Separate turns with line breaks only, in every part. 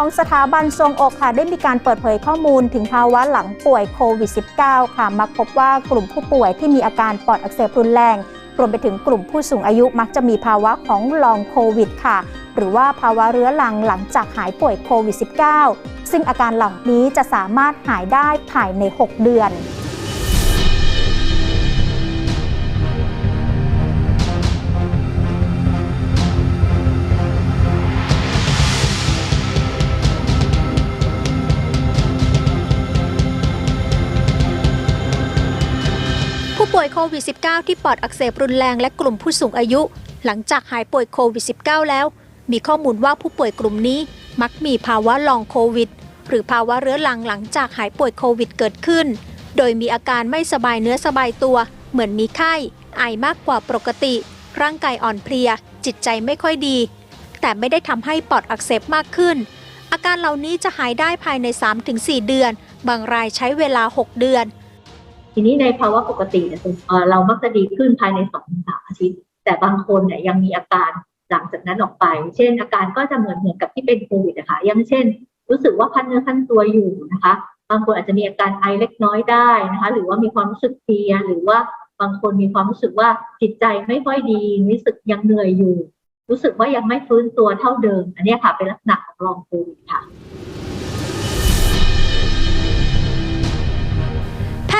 ของสถาบันทรงอกค่ะได้มีการเปิดเผยข้อมูลถึงภาวะหลังป่วยโควิด -19 ค่ะ มักพบว่ากลุ่มผู้ป่วยที่มีอาการปอดอักเสบรุนแรง รวมไปถึงกลุ่มผู้สูงอายุมักจะมีภาวะของลองโควิดค่ะ หรือว่าภาวะเรื้อรังหลังจากหายป่วยโควิด -19 ซึ่งอาการเหล่านี้จะสามารถหายได้ภายใน 6 เดือน
ป่วยโควิด -19 ที่ปอดอักเสบรุนแรงและกลุ่มผู้สูงอายุ หลังจากหายป่วยโควิด -19 แล้ว มีข้อมูลว่าผู้ป่วยกลุ่มนี้มักมีภาวะลองโควิด หรือภาวะเรื้อรังหลังจากหายป่วยโควิดเกิดขึ้น โดยมีอาการไม่สบายเนื้อสบายตัว เหมือนมีไข้ ไอมากกว่าปกติ ร่างกายอ่อนเพลีย จิตใจไม่ค่อยดี แต่ไม่ได้ทำให้ปอดอักเสบมากขึ้น อาการเหล่านี้จะหายได้ภายใน 3-4 เดือน บางรายใช้เวลา 6 เดือน
ทีนี้ในภาวะปกติเนี่ยเอ่อเรามักจะดีขึ้นภายในสองถึงสามอาทิตย์ แต่บางคนเนี่ยยังมีอาการหลังจากนั้นออกไป เช่น อาการก็จะเหมือนเหมือนกับที่เป็นโควิดนะคะอย่างเช่น รู้สึกว่าพันเนื้อพันตัวอยู่นะคะ บางคนอาจจะมีอาการไอเล็กน้อยได้นะคะ หรือว่ามีความรู้สึกเพลียหรือว่าบางคนมีความรู้สึกว่าจิตใจไม่ค่อยดีรู้สึกยังเหนื่อยอยู่ รู้สึกว่ายังไม่ฟื้นตัวเท่าเดิม อันนี้ค่ะเป็นลักษณะของลองโควิดค่ะ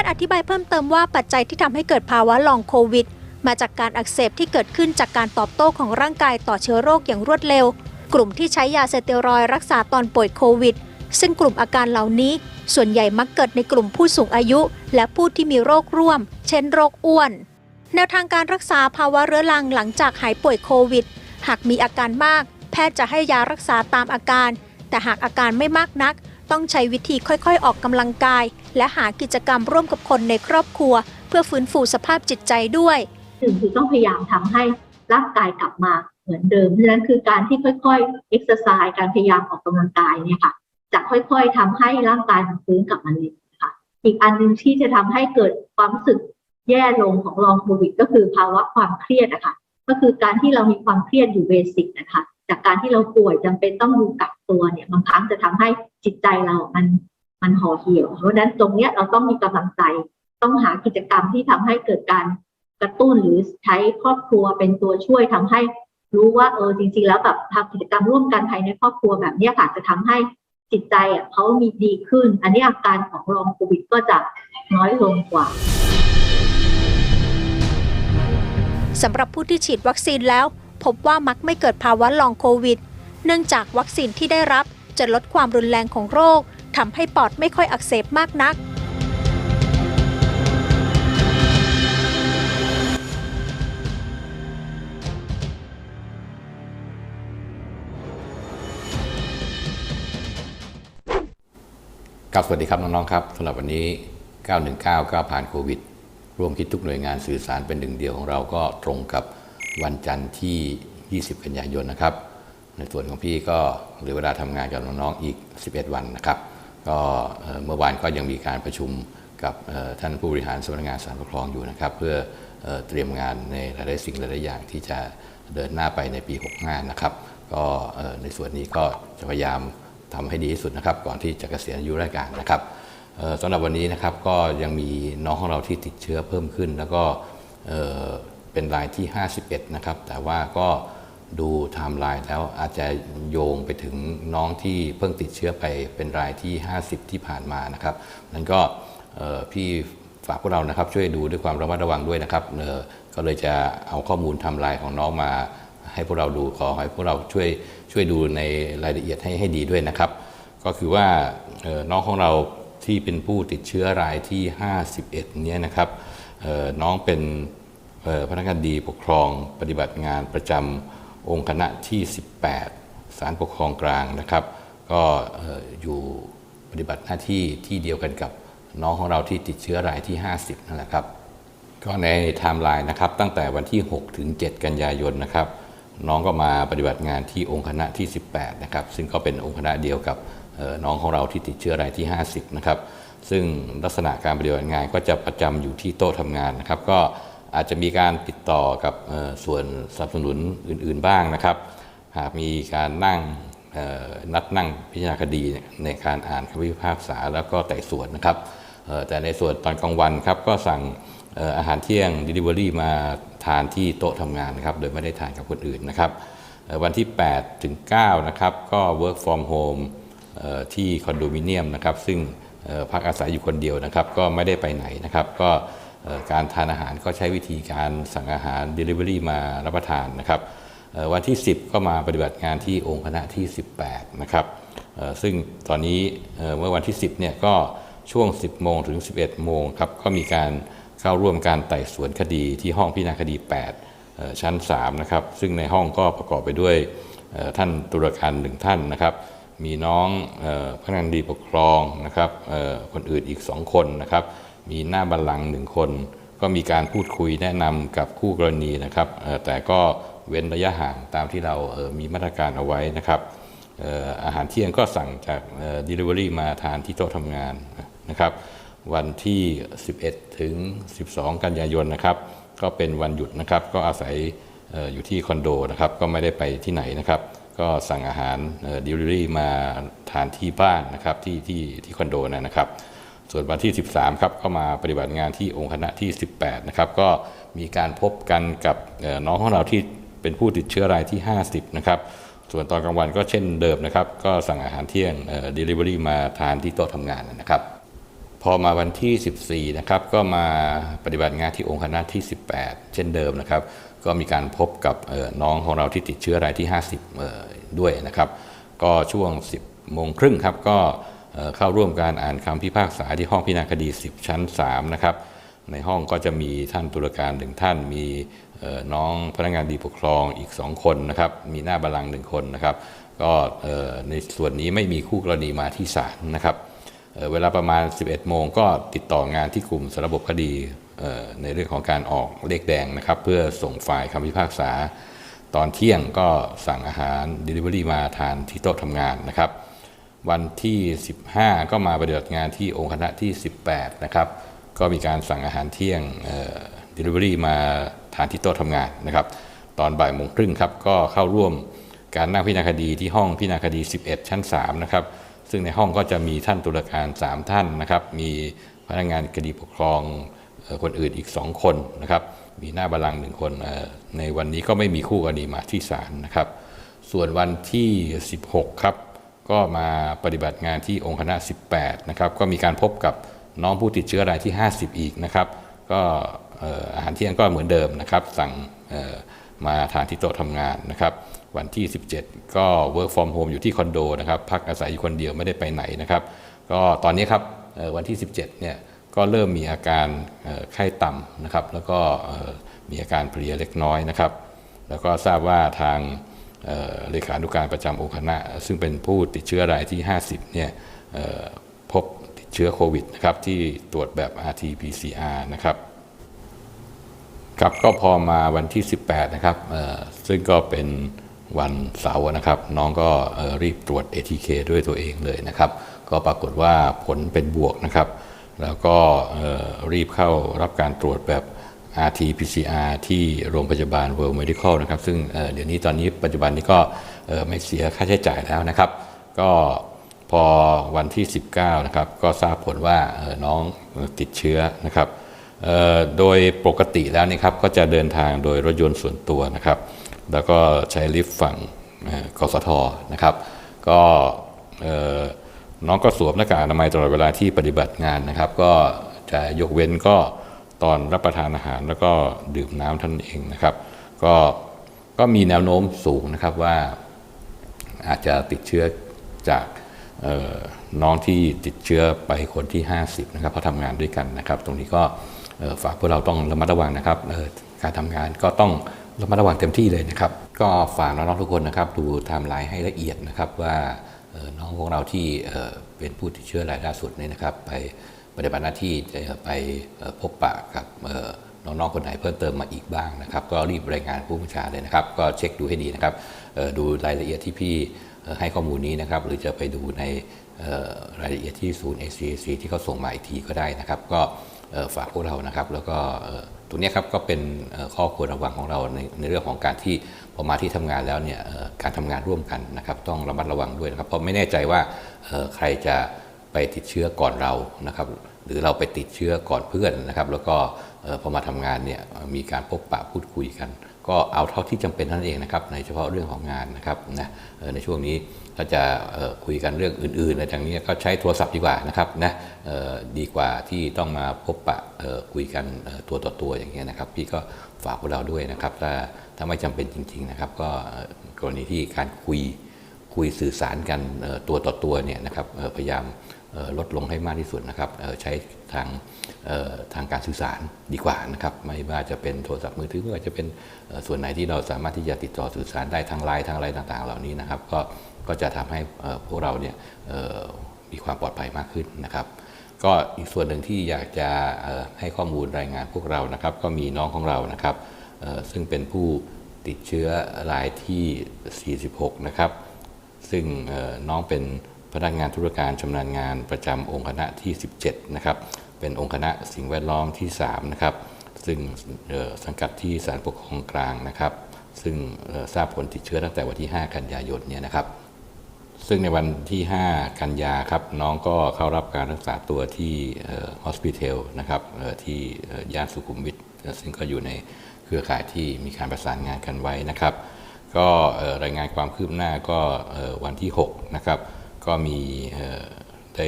ทย์อธิบายเพิ่มเติมว่าปัจจัยที่ทำให้เกิดภาวะลองโควิด มาจากการอักเสบที่เกิดขึ้นจากการตอบโต้ของร่างกายต่อเชื้อโรคอย่างรวดเร็ว กลุ่มที่ใช้ยาสเตียรอยรักษาตอนป่วยโควิด ซึ่งกลุ่มอาการเหล่านี้ ส่วนใหญ่มักเกิดในกลุ่มผู้สูงอายุ และผู้ที่มีโรคร่วม เช่น โรคอ้วน แนวทางการรักษาภาวะเรื้อรังหลังจากหายป่วยโควิด หากมีอาการมาก แพทย์จะให้ยารักษาตามอาการ แต่หากอาการไม่มากนัก ต้องใช้วิธีค่อยๆ ออกกำลังกาย และหากิจกรรมร่วมกับคนในครอบครัว เพื่อฟื้นฟูสภาพจิตใจด้วย
หนึ่งคือต้องพยายามทำให้ร่างกายกลับมาเหมือนเดิม เพราะฉะนั้นคือการที่ค่อยๆเอ็กซ์ไซส์การพยายามออกกำลังกายเนี่ยค่ะจะค่อยๆทำให้ร่างกายมันฟื้นกลับมาเร็วนะอีกอันหนึ่งที่จะทำให้เกิดความรู้สึกแย่ลงของลองโควิด ก็คือภาวะความเครียดนะคะ ก็คือการที่เรามีความเครียดอยู่เบสิกนะคะ จากการที่เราป่วยจำเป็นต้องดูกักตัวเนี่ยบางครั้งจะทำให้จิตใจเรา มันมันห่อเหี่ยว เพราะฉะนั้นตรงเนี้ยเราต้องมีกำลังใจ ต้องหากิจกรรมที่ทำให้เกิดการกระตุ้นหรือใช้ครอบครัวเป็นตัวช่วยทำให้รู้ว่าเออจริง ๆ แล้วแบบทำกิจกรรมร่วมกันภายในครอบครัวแบบเนี้ยค่ะจะทำให้จิตใจอะเขามีดีขึ้น อันนี้อาการของรองโควิดก็จะน้อยลงกว่า
สำหรับผู้ที่ฉีดวัคซีนแล้ว พบว่ามักไม่เกิดภาวะลองโควิด เนื่องจากวัคซีนที่ได้รับจะลดความรุนแรงของโรคทำให้ปอดไม่ค่อยอักเสบมากนัก
ครับสวัสดีครับน้องๆครับสำหรับวันนี้ 919 9ผ่านโควิด ร่วมคิดทุกหน่วยงานสื่อสารเป็นหนึ่งเดียวของเราก็ตรงกับ วันจันทร์ที่ 20 กันยายนนะครับ ในส่วนของพี่ก็เหลือเวลาทำงานกับน้องๆอีก 11 วันนะครับ ก็เมื่อวานก็ยังมีการประชุมกับท่านผู้บริหารสำนักงานสารปกครองอยู่นะครับ เพื่อเตรียมงานในหลายๆสิ่งหลายๆอย่างที่จะเดินหน้าไปในปี 65 นะครับ ก็ในส่วนนี้ก็จะพยายามทำให้ดีที่สุดนะครับ ก่อนที่จะเกษียณอายุราชการนะครับสำหรับวันนี้นะครับก็ยังมีน้องของเราที่ติดเชื้อเพิ่มขึ้น แล้วก็ เป็นรายที่ 51 นะครับ แต่ว่าก็ดูไทม์ไลน์แล้วอาจจะโยงไปถึงน้องที่เพิ่งติดเชื้อไปเป็นรายที่ 50 ที่ผ่านมานะครับนั้นก็พี่ฝากพวกเรานะครับช่วยดูด้วยความระมัดระวังด้วยนะครับเออก็เลยจะเอาข้อมูลไทม์ไลน์ของน้องมาให้พวกเราดูขอให้พวกเราช่วยช่วยดูในรายละเอียดให้ให้ดีด้วยนะครับ ก็คือว่าน้องของเราที่เป็นผู้ติดเชื้อรายที่ 51 เนี่ยนะครับน้องเป็น พนักงานดีปกครองปฏิบัติงานประจำองค์คณะที่ 18ศาลปกครองกลางนะครับ ก็เอ่อยู่ปฏิบัติหน้าที่ที่เดียวกันกับน้องของเราที่ติดเชื้อรายที่ 50นั่นแหละครับ ก็ในไทม์ไลน์นะครับตั้งแต่วันที่ 6 ถึง 7 กันยายนนะครับ น้องก็มาปฏิบัติงานที่องค์คณะที่ 18 นะครับ ซึ่งก็เป็นองค์คณะเดียวกับน้องของเราที่ติดเชื้อรายที่ 50 นะครับ ซึ่งลักษณะการปฏิบัติงานก็จะประจำอยู่ที่โต๊ะทำงานนะครับ ก็ อาจจะมีการติดต่อกับส่วนสนับสนุนอื่น ๆบ้างนะครับ หากมีการนั่งนัดนั่งพิจารณาคดีในการอ่านคำพิพากษาแล้วก็ไต่สวนนะครับแต่ในส่วนตอนกลางวันครับก็สั่งอาหารเที่ยง Delivery มาทานที่โต๊ะทำงานนะครับโดยไม่ได้ทานกับคนอื่นนะครับวันที่ 8 ถึง 9 นะครับ ก็ work from home ที่คอนโดมิเนียมนะครับ ซึ่งพักอาศัยอยู่คนเดียวนะครับ ก็ไม่ได้ไปไหนนะครับ ก็ การทานอาหารก็ใช้วิธีการสั่งอาหาร Delivery มารับประทานนะครับวันที่ 10 ก็มาปฏิบัติงานที่องค์คณะที่ 18 นะครับซึ่งตอนนี้เมื่อวันที่ 10 เนี่ยก็ช่วง 10 โมงถึง 11 โมงครับก็มีการเข้าร่วมการไต่สวนคดีที่ห้องพิจารณาคดี 8 ชั้น 3 นะครับ ซึ่งในห้องก็ประกอบไปด้วยท่านตุลาการหนึ่งท่านนะครับ มีน้องพนักงานดีปกครองนะครับคนอื่นอีก 2 คนนะครับ มีหน้าบัลลังก์หนึ่งคน ก็มีการพูดคุยแนะนำกับคู่กรณีนะครับแต่ก็เว้นระยะห่างตามที่เราเอ่อมีมาตรการเอาไว้นะครับอาหารเที่ยงก็สั่งจากเอ่อ Delivery มาทานที่โต๊ะทำงานนะครับ วันที่ 11 ถึง 12 กันยายนนะครับ ก็เป็นวันหยุดนะครับ ก็อาศัยอยู่ที่คอนโดนะครับ ก็ไม่ได้ไปที่ไหนนะครับ ก็สั่งอาหารดิลิเวอรี่มาทานที่บ้านนะครับ ที่ที่ที่คอนโดนะครับ ส่วนวันที่ 13 ครับก็มาปฏิบัติงานที่องค์คณะที่ 18 นะครับ ก็มีการพบกันกับน้องของเราที่เป็นผู้ติดเชื้อรายที่ 50 นะครับ ส่วนตอนกลางวันก็เช่นเดิมนะครับ ก็สั่งอาหารเที่ยงเดลิเวอรี่มาทานที่โต๊ะทำงานนะครับ พอมาวันที่ 14 นะครับ ก็มาปฏิบัติงานที่องค์คณะที่ 18 เช่นเดิมนะครับ ก็มีการพบกับน้องของเราที่ติดเชื้อรายที่ 50 ด้วยนะครับ ก็ช่วง 10โมงครึ่งครับ ก็ เข้าร่วมการอ่านคำพิพากษาที่ห้องพิจารณาคดี 10 ชั้น3นะครับในห้องก็จะมีท่านตุลาการหนึ่งท่านมีน้องพนักงานดีปกครองอีก 2 คนนะครับมีหน้าบัลลังหนึ่งคนนะครับก็ในส่วนนี้ไม่มีคู่กรณีมาที่ศาลนะครับเเวลาประมาณ 11 โมงก็ติดต่องานที่กลุ่มสารบบคดีในเรื่องของการออกเลขแดงนะครับ เพื่อส่งไฟล์คำพิพากษา ตอนเที่ยงก็สั่งอาหาร Delivery มาทานที่โต๊ะทำงานนะครับ วันที่ 15 ก็มาปฏิบัติงานที่องค์คณะที่ 18 นะครับ ก็มีการสั่งอาหารเที่ยงเอ่อ Delivery มาทานที่โต๊ะทำงานนะครับ ตอนบ่ายโมงครึ่งครับ ก็เข้าร่วมการนั่งพิจารณาคดีที่ห้องพิจารณาคดี 11 ชั้น 3 นะครับ ซึ่งในห้องก็จะมีท่านตุลาการ 3 ท่านนะครับ มีพนักงานคดีปกครองคนอื่นอีก 2 คนนะครับ มีหน้าบัลลังหนึ่งคน ในวันนี้ก็ไม่มีคู่กรณีมาที่ศาลนะครับ ส่วนวันที่ 16 ครับ ก็มาปฏิบัติงานที่องค์คณะ 18 นะครับ ก็มีการพบกับน้องผู้ติดเชื้อรายที่ 50 อีกนะครับ ก็อาหารเที่ยงก็เหมือนเดิมนะครับ สั่งมาทานที่โต๊ะทำงานนะครับ วันที่ 17 ก็ work from home อยู่ที่คอนโดนะครับ พักอาศัยอยู่คนเดียวไม่ได้ไปไหนนะครับ ก็ตอนนี้ครับวันที่ 17 เนี่ยก็เริ่มมีอาการไข้ต่ำนะครับ แล้วก็มีอาการเพลียเล็กน้อยนะครับ แล้วก็ทราบว่าทาง เลขานุการประจำองค์คณะ ซึ่งเป็นผู้ติดเชื้อรายที่ 50เนี่ยพบติดเชื้อโควิดนะครับที่ตรวจแบบ RT-PCR นะครับครับก็พอมาวันที่ 18 นะครับซึ่งก็เป็นวันเสาร์นะครับ น้องก็รีบตรวจ ATK ด้วยตัวเองเลยนะครับ ก็ปรากฏว่าผลเป็นบวกนะครับ แล้วก็รีบเข้ารับการตรวจแบบ RT-PCR ที่โรงพยาบาล World Medical นะครับซึ่งเเดี๋ยวนี้ตอนนี้ปัจจุบันนี้ก็ไม่เสียค่าใช้จ่ายแล้วนะครับ ก็พอวันที่ 19 นะครับ ก็ทราบผลว่าน้องติดเชื้อนะครับโดยปกติแล้วนี่ครับก็จะเดินทางโดยรถยนต์ส่วนตัวนะครับ แล้วก็ใช้ลิฟต์ฝั่งกสทนะครับ ก็น้องก็สวมหน้ากากอนามัยตลอดเวลาที่ปฏิบัติงานนะครับ ก็จะยกเว้นก็ ตอนรับประทานอาหารแล้วก็ดื่มน้ำท่านเองนะครับ ก็ก็มีแนวโน้มสูงนะครับว่าอาจจะติดเชื้อจากน้องที่ติดเชื้อไปคนที่ 50 นะครับเพราะทำงานด้วยกันนะครับ ตรงนี้ก็ฝากพวกเราต้องระมัดระวังนะครับการทำงานก็ต้องระมัดระวังเต็มที่เลยนะครับ ก็ฝากน้องๆทุกคนนะครับดูไทม์ไลน์ให้ละเอียดนะครับว่าน้องของเราที่เป็นผู้ติดเชื้อรายล่าสุดนี่นะครับ ไป ปฏิบัติหน้าที่จะไปพบปะกับน้องๆคนไหนเพิ่มเติมมาอีกบ้างนะครับ ก็รีบรายงานผู้บัญชาเลยนะครับ ก็เช็คดูให้ดีนะครับดูรายละเอียดที่พี่ให้ข้อมูลนี้นะครับ หรือจะไปดูในรายละเอียดที่ศูนย์ ACAC ที่เขาส่งมาอีกทีก็ได้นะครับ ก็ฝากพวกเรานะครับ แล้วก็ตรงนี้ครับก็เป็นข้อควรระวังของเราในในเรื่องของการที่พอมาที่ทำงานแล้วเนี่ยการทำงานร่วมกันนะครับ ต้องระมัดระวังด้วยนะครับเพราะไม่แน่ใจว่าใครจะ ติดเชื้อก่อนเรานะครับหรือเราไปติดเชื้อก่อนเพื่อนนะครับ แล้วก็พอมาทำงานเนี่ยมีการพบปะพูดคุยกัน ก็เอาเท่าที่จำเป็นเท่านั้นเองนะครับในเฉพาะเรื่องของงานนะครับนะในช่วงนี้ถ้าจะคุยกันเรื่องอื่นๆอะไรอย่างนี้ก็ใช้โทรศัพท์ดีกว่านะครับนะดีกว่าที่ต้องมาพบปะคุยกันตัวต่อตัวอย่างเงี้ยนะครับ พี่ก็ฝากพวกเราด้วยนะครับ ถ้าถ้าไม่จำเป็นจริง ๆนะครับ ก็เอ่อกรณีที่การคุยคุยสื่อสารกันตัวต่อตัวเนี่ยนะครับพยายาม ลดลงให้มากที่สุดนะครับใช้ทางทางการสื่อสารดีกว่านะครับไม่ว่าจะเป็นโทรศัพท์มือถือไม่ว่าจะเป็นส่วนไหนที่เราสามารถที่จะติดต่อสื่อสารได้ทางไลน์ทางอะไรต่างๆ เหล่านี้นะครับก็ก็จะทำให้พวกเราเนี่ยมีความปลอดภัยมากขึ้นนะครับ ก็อีกส่วนหนึ่งที่อยากจะให้ข้อมูลรายงานพวกเรานะครับ ก็มีน้องของเรานะครับซึ่งเป็นผู้ติดเชื้อรายที่ 46 นะครับ ซึ่งน้องเป็น พนักงานธุรการชำนาญงานประจำองค์คณะที่ 17 นะครับ เป็นองค์คณะสิ่งแวดล้อมที่ 3 นะครับ ซึ่งสังกัดที่ศาลปกครองกลางนะครับ ซึ่งทราบผลติดเชื้อตั้งแต่วันที่ 5 กันยายนเนี่ยนะครับ ซึ่งในวันที่ 5 กันยาครับน้องก็เข้ารับการรักษาตัวที่ฮอสพิทอลนะครับที่ย่านสุขุมวิทซึ่งก็อยู่ในเครือข่ายที่มีการประสานงานกันไว้นะครับ ก็รายงานความคืบหน้าก็วันที่ 6 นะครับ ก็มีได้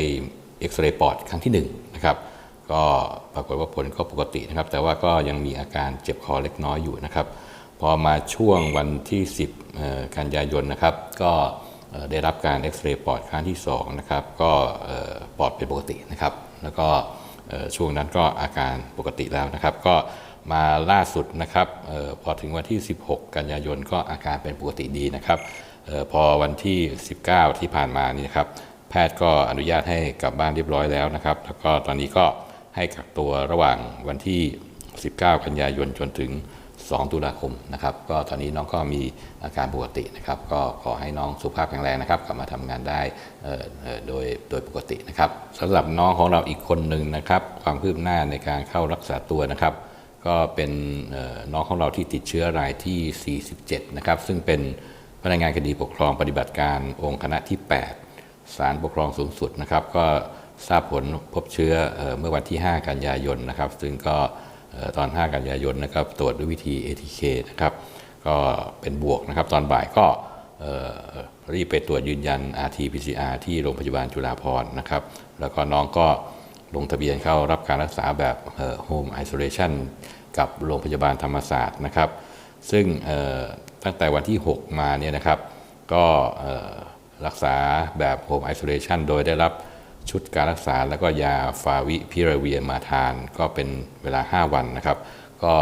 เอ็กซเรย์ปอดครั้งที่1นะครับก็ปรากฏว่าผลก็ปกตินะครับ แต่ว่าก็ยังมีอาการเจ็บคอเล็กน้อยอยู่นะครับ พอมาช่วงวันที่ 10 กันยายนนะครับ ก็ได้รับการเอ็กซเรย์ปอดครั้งที่2นะครับก็ปอดเป็นปกตินะครับ แล้วก็ช่วงนั้นก็อาการปกติแล้วนะครับ ก็มาล่าสุดนะครับออพอถึงวันที่ 16 กันยายนก็อาการเป็นปกติดีนะครับ พอวันที่ 19 ที่ผ่านมานี่นะครับแพทย์ก็อนุญาตให้กลับบ้านเรียบร้อยแล้วนะครับ แล้วก็ตอนนี้ก็ให้กักตัวระหว่างวันที่ 19 กันยายนจนถึง 2 ตุลาคมนะครับ ก็ตอนนี้น้องก็มีอาการปกตินะครับ ก็ขอให้น้องสุขภาพแข็งแรงนะครับ กลับมาทำงานได้โดยโดยปกตินะครับสำหรับน้องของเราอีกคนหนึ่งนะครับ ความคืบหน้าในการเข้ารักษาตัวนะครับ ก็เป็นน้องของเราที่ติดเชื้อรายที่ 47 นะครับ ซึ่งเป็น พนักงานคดีปกครองปฏิบัติการองค์คณะที่ 8 ศาลปกครองสูงสุดนะครับ ก็ทราบผลพบเชื้อเอเมื่อวันที่ 5 กันยายนนะครับ ซึ่งก็อตอน 5 กันยายนนะครับตรวจด้วยวิธี ATK นะครับก็เป็นบวกนะครับ ตอนบ่ายก็รีบไปตรวจยืนยัน RT-PCR ที่โรงพยาบาลจุฬาภรณ์นะครับ แล้วก็น้องก็ลงทะเบียนเข้ารับการรักษาแบบเอ่อ Home Isolation กับโรงพยาบาลธรรมศาสตร์นะครับ ซึ่ง ตั้งแต่วันที่ 6 มาเนี่ยนะครับ ก็รักษาแบบ Home Isolation โดยได้รับชุดการรักษาแล้วก็ยาฟาวิพิราเวียมาทาน ก็เป็นเวลา 5 วันนะครับ ก็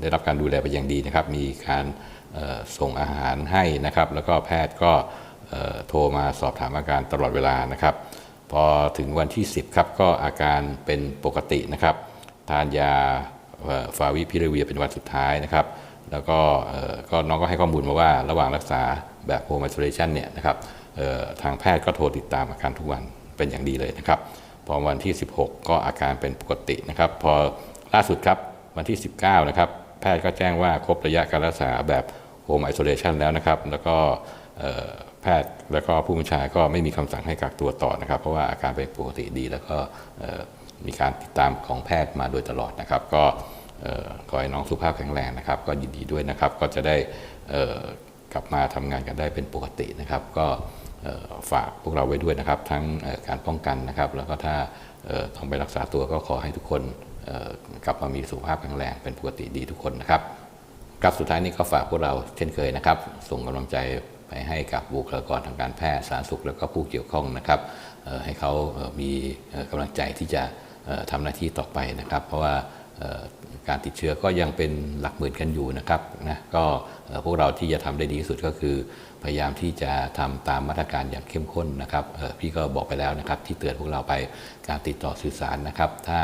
ได้รับการดูแลไปอย่างดีนะครับ มีการส่งอาหารให้นะครับ แล้วก็แพทย์ก็โทรมาสอบถามอาการตลอดเวลานะครับ พอถึงวันที่ 10 ครับก็อาการเป็นปกตินะครับ ทานยาฟาวิพิราเวียเป็นวันสุดท้ายนะครับ แล้วก็ก็น้องก็ให้ข้อมูลมาว่าระหว่างรักษาแบบโฮมไอโซเลชันเนี่ยนะครับทางแพทย์ก็โทรติดตามอาการทุกวันเป็นอย่างดีเลยนะครับ พอวันที่ 16 ก็อาการเป็นปกตินะครับ พอล่าสุดครับวันที่ 19 นะครับ แพทย์ก็แจ้งว่าครบระยะการรักษาแบบโฮมไอโซเลชันแล้วนะครับ แล้วก็แพทย์แล้วก็ผู้บัญชาก็ไม่มีคำสั่งให้กักตัวต่อนะครับ เพราะว่าอาการเป็นปกติดี แล้วก็มีการติดตามของแพทย์มาโดยตลอดนะครับ ก็ ขอให้น้องสุขภาพแข็งแรงนะครับ ก็ยินดีด้วยนะครับ ก็จะได้กลับมาทำงานกันได้เป็นปกตินะครับ ก็ฝากพวกเราไว้ด้วยนะครับ ทั้งการป้องกันนะครับ แล้วก็ถ้าต้องไปรักษาตัวก็ขอให้ทุกคนกลับมามีสุขภาพแข็งแรงเป็นปกติดีทุกคนนะครับครับสุดท้ายนี้ก็ฝากพวกเราเช่นเคยนะครับ ส่งกำลังใจไปให้กับบุคลากรทางการแพทย์สาธารณสุขแล้วก็ผู้เกี่ยวข้องนะครับให้เขามีเอ่อกำลังใจที่จะเอ่อทำหน้าที่ต่อไปนะครับ เพราะว่า การติดเชื้อก็ยังเป็นหลักหมื่นกันอยู่นะครับนะก็พวกเราที่จะทำได้ดีที่สุดก็คือ พยายามที่จะทำตามมาตรการอย่างเข้มข้นนะครับพี่ก็บอกไปแล้วนะครับที่เตือนพวกเราไปการติดต่อสื่อสารนะครับ ถ้า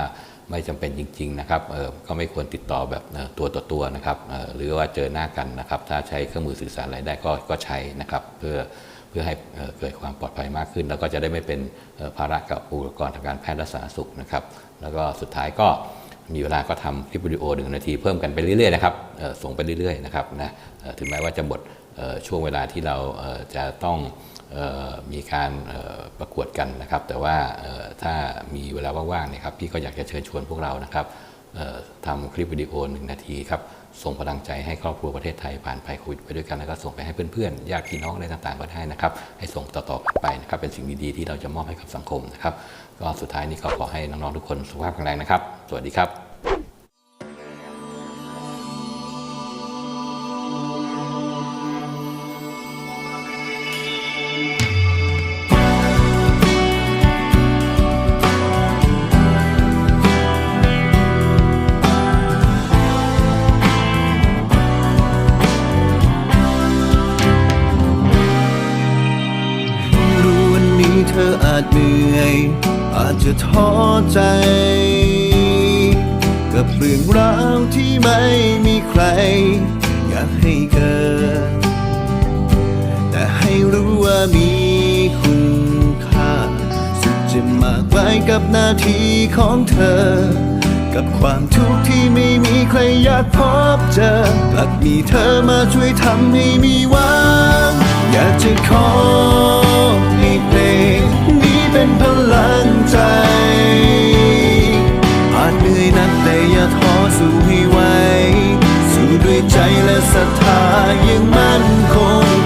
ไม่จำเป็นจริง ๆ นะครับก็ไม่ควรติดต่อแบบตัวต่อตัวนะครับหรือว่าเจอหน้ากันนะครับ ถ้าใช้เครื่องมือสื่อสารอะไรได้ก็ก็ใช้นะครับเพื่อเพื่อให้เกิดความปลอดภัยมากขึ้น แล้วก็จะได้ไม่เป็นภาระกับอุปกรณ์ทางการแพทย์และสาธารณสุขนะครับ แล้วก็สุดท้ายก็ มีเวลาก็ทำคลิปวิดีโอหนึ่งนาทีเพิ่มกันไปเรื่อยๆนะครับส่งไปเรื่อยๆนะครับนะถึงแม้ว่าจะหมดช่วงเวลาที่เราจะต้องมีการประกวดกันนะครับ แต่ว่าถ้ามีเวลาว่างๆนะครับพี่ก็อยากจะเชิญชวนพวกเรานะครับทำคลิปวิดีโอหนึ่งนาทีครับส่งพลังใจให้ครอบครัวประเทศไทยผ่านภัยโควิดไปด้วยกันแล้วก็ส่งไปให้เพื่อนๆญาติพี่น้องอะไรต่างๆก็ได้นะครับ ให้ส่งต่อๆกันไปนะครับเป็นสิ่งดีๆที่เราจะมอบให้กับสังคมนะครับ ก็สุดท้ายนี้ก็ขอให้น้องๆทุกคนสุขภาพแข็งแรงนะครับ สวัสดีครับ
กับนาทีของเธอ กับความทุกข์ที่ไม่มีใครอยากพบเจอกลับมีเธอมาช่วยทำให้มีหวัง อยากจะขอให้เพลงนี้เป็นพลังใจอาจเหนื่อยนักแต่อย่าท้อสู้ให้ไวสู้ด้วยใจและศรัทธายังมั่นคง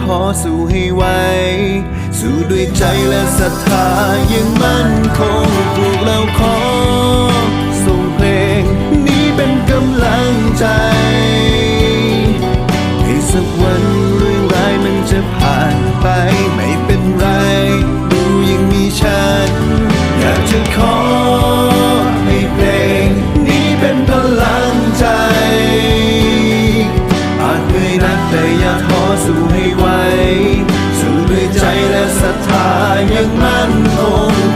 ท้อสู้ให้ไหว สู้ด้วยใจและศรัทธายังมั่นคงพวกเราขอ ส่งเพลงนี้เป็นกำลังใจ ให้สักวันเรื่องร้ายมันจะผ่านไปไม่เป็นไร ดูยังมีฉัน อยากจะขอ ศรัทธายังมั่นคง